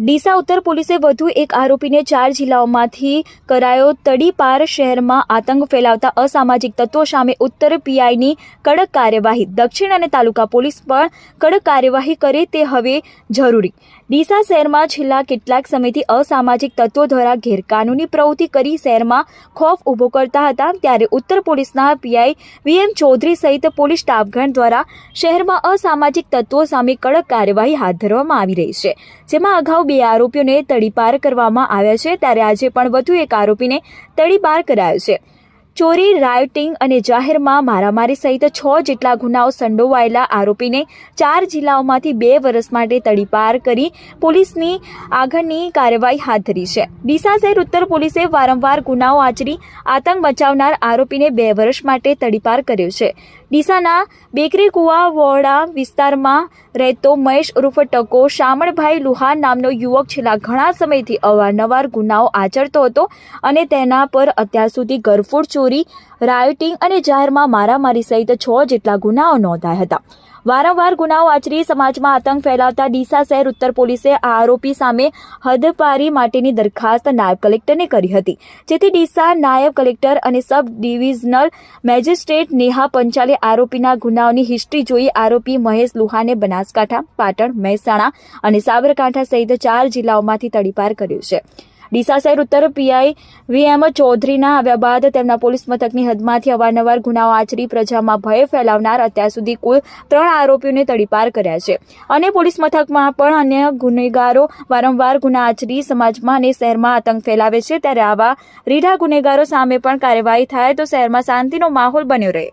ડીસા ઉત્તર પોલીસે વધુ એક આરોપીને ચાર જિલ્લાઓમાંથી કરાયો તડીપાર શહેરમાં આતંક ફેલાવતા અસામાજિક તત્વો સામે ઉત્તર પીઆઈની કડક કાર્યવાહી. દક્ષિણ અને તાલુકા પોલીસ પણ કડક કાર્યવાહી કરે તે હવે જરૂરી. ડીસા શહેરમાં છેલ્લા કેટલાક સમયથી અસામાજિક તત્વો દ્વારા ગેરકાનૂની પ્રવૃત્તિ કરી શહેરમાં ખોફ ઊભો કરતા હતા, ત્યારે ઉત્તર પોલીસના પીઆઈ વીએમ ચૌધરી સહિત પોલીસ સ્ટાફગણ દ્વારા શહેરમાં અસામાજિક તત્વો સામે કડક કાર્યવાહી હાથ ધરવામાં આવી રહી છે. જેમાં અગાઉ બે આરોપીઓને તડીપાર કરવામાં આવ્યા છે. ત્યારે આજે પણ વધુ એક આરોપીને તડીપાર કરાયો છે. ચોરી, રાયોટિંગ અને જાહેરમાં મારામારી સહિત છ જેટલા ગુનાઓ સંડોવાયેલા આરોપીને ચાર જિલ્લાઓમાંથી બે વર્ષ માટે તડીપાર કરી પોલીસની આગળની કાર્યવાહી હાથ ધરી છે. ડીસા શહેર ઉત્તર પોલીસે વારંવાર ગુનાઓ આચરી, આતંક મચાવનાર આરોપીને બે વર્ષ માટે તડીપાર કર્યો છે. ડીસાના બેકરી કુવા વોડા વિસ્તારમાં રહેતો મહેશ ઉર્ફ ટકો શામળભાઈ લુહાર નામનો યુવક છેલ્લા ઘણા સમયથી અવારનવાર ગુનાઓ આચરતો હતો અને તેના પર અત્યાર સુધી ગરફોડ ચોરી રાયોટિંગ અને જાહેરમાં મારામારી સહિત છ જેટલા ગુનાઓ નોંધાયા હતા. વારંવાર ગુનાઓ આચરી સમાજમાં આતંક ફેલાવતા ડીસા શહેર ઉત્તર પોલીસે આ આરોપી સામે હદપારી માટેની દરખાસ્ત નાયબ કલેક્ટરને કરી હતી. જેથી ડીસા નાયબ કલેક્ટર અને સબ ડિવિઝનલ મેજિસ્ટ્રેટ નેહા પંચાલે આરોપીના ગુનાઓની હિસ્ટ્રી જોઈ આરોપી મહેશ લુહાને બનાસકાંઠા, પાટણ, મહેસાણા અને સાબરકાંઠા સહિત ચાર જિલ્લાઓમાંથી તડીપાર કર્યો છે. ડીસા શહેર ઉત્તર પીઆઈ વીએમ ચૌધરીના આવ્યા બાદ તેમના પોલીસ મથકની હદમાંથી અવારનવાર ગુનાઓ આચરી, પ્રજામાં ભય ફેલાવનાર, અત્યાર સુધી કુલ ત્રણ આરોપીઓને તડીપાર કર્યા છે. અને પોલીસ મથકમાં પણ અન્ય ગુનેગારો વારંવાર ગુના આચરી, સમાજમાં અને શહેરમાં આતંક ફેલાવે છે. ત્યારે આવા રીઢા ગુનેગારો સામે પણ કાર્યવાહી થાય તો શહેરમાં શાંતિનો માહોલ બન્યો રહે.